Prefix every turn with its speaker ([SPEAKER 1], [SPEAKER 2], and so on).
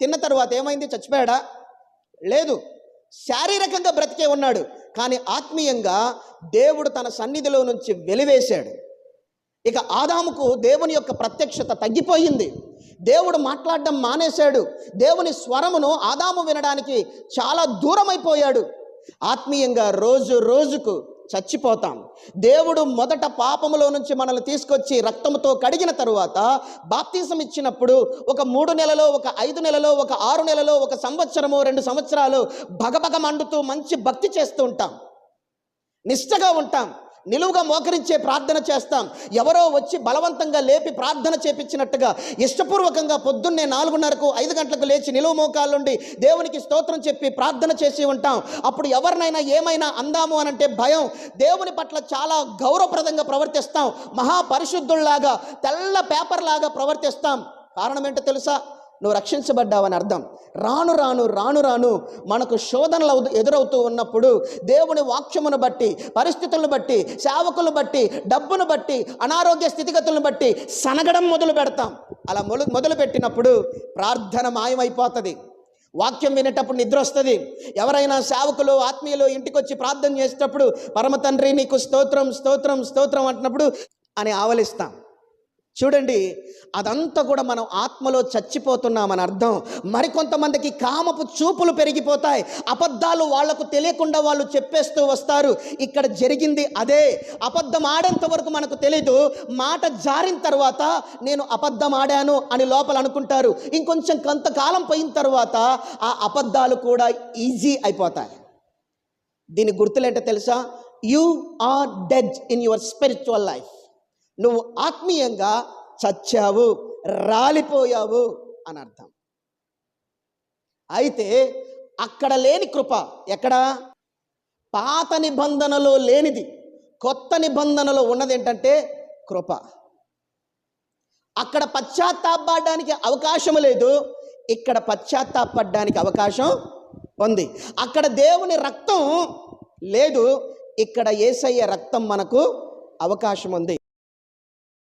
[SPEAKER 1] తిన్న తర్వాత ఏమైంది? చచ్చిపోయాడా? లేదు. శారీరకంగా బ్రతికే ఉన్నాడు. కానీ ఆత్మీయంగా దేవుడు తన సన్నిధిలో నుంచి వెలివేశాడు. ఇక ఆదాముకు దేవుని యొక్క ప్రత్యక్షత తగ్గిపోయింది. దేవుడు మాట్లాడడం మానేశాడు. దేవుని స్వరమును ఆదాము వినడానికి చాలా దూరమైపోయాడు. ఆత్మీయంగా రోజు రోజుకు చచ్చిపోతాం. దేవుడు మొదట పాపములో నుంచి మనల్ని తీసుకొచ్చి రక్తముతో కడిగిన తరువాత బాప్తీసం ఇచ్చినప్పుడు ఒక మూడు నెలలో ఒక ఐదు నెలలో ఒక ఆరు నెలలో ఒక సంవత్సరము రెండు సంవత్సరాలు భగభగ మండుతూ మంచి భక్తి చేస్తూ ఉంటాం. నిష్టగా ఉంటాం. నిలువుగా మోకరించే ప్రార్థన చేస్తాం. ఎవరో వచ్చి బలవంతంగా లేపి ప్రార్థన చేపించినట్టుగా ఇష్టపూర్వకంగా పొద్దున్నే నాలుగున్నరకు ఐదు గంటలకు లేచి నిలువు మోకాళ్ళుండి దేవునికి స్తోత్రం చెప్పి ప్రార్థన చేసి ఉంటాం. అప్పుడు ఎవరినైనా ఏమైనా అందాము అనంటే భయం. దేవుని పట్ల చాలా గౌరవప్రదంగా ప్రవర్తిస్తాం. మహాపరిశుద్ధుల్లాగా తెల్ల పేపర్ లాగా ప్రవర్తిస్తాం. కారణం ఏంటో తెలుసా? నువ్వు రక్షించబడ్డావని అర్థం. రాను రాను రాను రాను మనకు శోధనలు ఎదురవుతూ ఉన్నప్పుడు దేవుని వాక్యమును బట్టి పరిస్థితులను బట్టి సేవకులను బట్టి డబ్బును బట్టి అనారోగ్య స్థితిగతులను బట్టి సనగడం మొదలు పెడతాం. అలా మొదలు మొదలు పెట్టినప్పుడు ప్రార్థన మాయమైపోతుంది. వాక్యం వినేటప్పుడు నిద్ర వస్తుంది. ఎవరైనా సేవకులు ఆత్మీయులు ఇంటికి వచ్చి ప్రార్థన చేసేటప్పుడు పరమ తండ్రి నీకు స్తోత్రం స్తోత్రం స్తోత్రం అంటున్నప్పుడు అని ఆవలిస్తాం. చూడండి అదంతా కూడా మనం ఆత్మలో చచ్చిపోతున్నామని అర్థం. మరికొంతమందికి కామపు చూపులు పెరిగిపోతాయి. అబద్ధాలు వాళ్ళకు తెలియకుండా వాళ్ళు చెప్పేస్తూ వస్తారు. ఇక్కడ జరిగింది అదే. అబద్ధం ఆడేంత వరకు మనకు తెలీదు. మాట జారిన తర్వాత నేను అబద్ధం ఆడాను అని లోపల అనుకుంటారు. ఇంకొంచెం కొంతకాలం పోయిన తర్వాత ఆ అబద్ధాలు కూడా ఈజీ అయిపోతాయి. దీని గుర్తులేంటో తెలుసా? You are dead in your spiritual life నువ్వు ఆత్మీయంగా చచ్చావు రాలిపోయావు అని అర్థం. అయితే అక్కడ లేని కృప ఎక్కడ? పాత నిబంధనలో లేనిది కొత్త నిబంధనలో ఉన్నది ఏంటంటే కృప. అక్కడ పశ్చాత్తాపడడానికి అవకాశం లేదు ఇక్కడ పశ్చాత్తాపడడానికి అవకాశం ఉంది. అక్కడ దేవుని రక్తం లేదు ఇక్కడ ఏసయ్య రక్తం మనకు అవకాశం ఉంది.